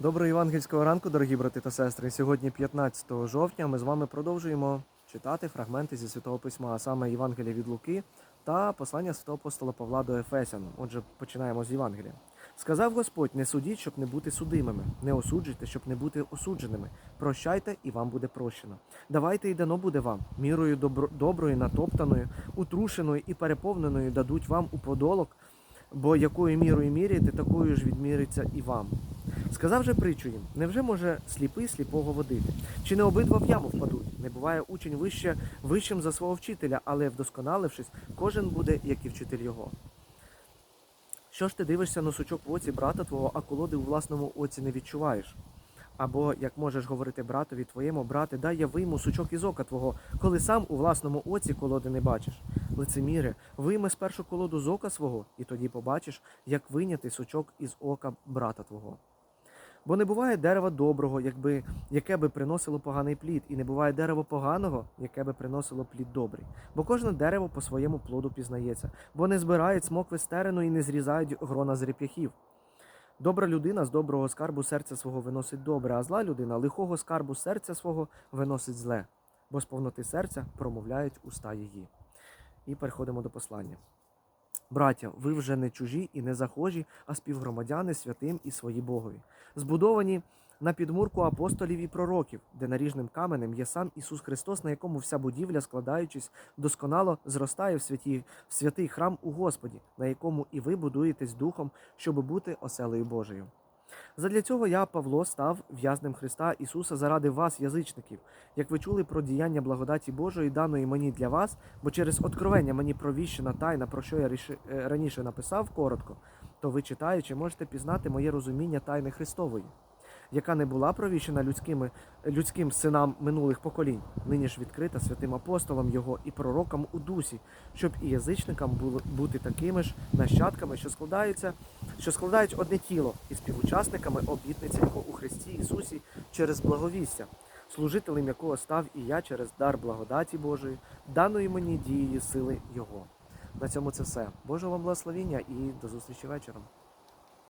Доброго євангельського ранку, дорогі брати та сестри. Сьогодні, 15 жовтня, ми з вами продовжуємо читати фрагменти зі Святого Письма, а саме Євангелія від Луки та послання святого апостола Павла до Ефесян. Отже, починаємо з Євангелія. Сказав Господь: не судіть, щоб не бути судимими, не осуджуйте, щоб не бути осудженими. Прощайте, і вам буде прощено. Давайте і дано буде вам, мірою добро, доброю, натоптаною, утрушеною і переповненою дадуть вам у подолок, бо якою мірою міряєте, такою ж відміриться і вам. Сказав же притчу їм: невже може сліпий сліпого водити? Чи не обидва в яму впадуть? Не буває учень вище вищим за свого вчителя, але вдосконалившись, кожен буде, як і вчитель його. Що ж ти дивишся на сучок в оці брата твого, а колоди у власному оці не відчуваєш? Або як можеш говорити братові твоєму, брате, дай я вийму сучок із ока твого, коли сам у власному оці колоди не бачиш. Лицеміре, вийми спершу колоду з ока свого, і тоді побачиш, як вийняти сучок із ока брата твого. Бо не буває дерева доброго, якби, яке би приносило поганий плід, і не буває дерева поганого, яке би приносило плід добрий. Бо кожне дерево по своєму плоду пізнається, бо не збирають смокви з терену і не зрізають грона з реп'яхів. Добра людина з доброго скарбу серця свого виносить добре, а зла людина лихого скарбу серця свого виносить зле, бо з повноти серця промовляють уста її. І переходимо до послання. Браття, ви вже не чужі і не захожі, а співгромадяни святим і свої Богові, збудовані на підмурку апостолів і пророків, де наріжним каменем є сам Ісус Христос, на якому вся будівля, складаючись, досконало зростає в, святі, в святий храм у Господі, на якому і ви будуєтесь духом, щоб бути оселею Божою. Задля цього я, Павло, став в'язнем Христа Ісуса заради вас, язичників, як ви чули про діяння благодаті Божої, даної мені для вас, бо через откровення мені провіщена тайна, про що я е, раніше написав коротко, то ви, читаючи, можете пізнати моє розуміння тайни Христової, яка не була провіщена людськими, людським синам минулих поколінь, нині ж відкрита святим апостолам Його і пророкам у дусі, щоб і язичникам було бути такими ж нащадками, що складаються, що складають одне тіло і співучасниками обітниці Його у Христі Ісусі через благовістя, служителем якого став і я через дар благодаті Божої, даної мені дією сили Його. На цьому це все. Божого вам благословіння і до зустрічі вечором.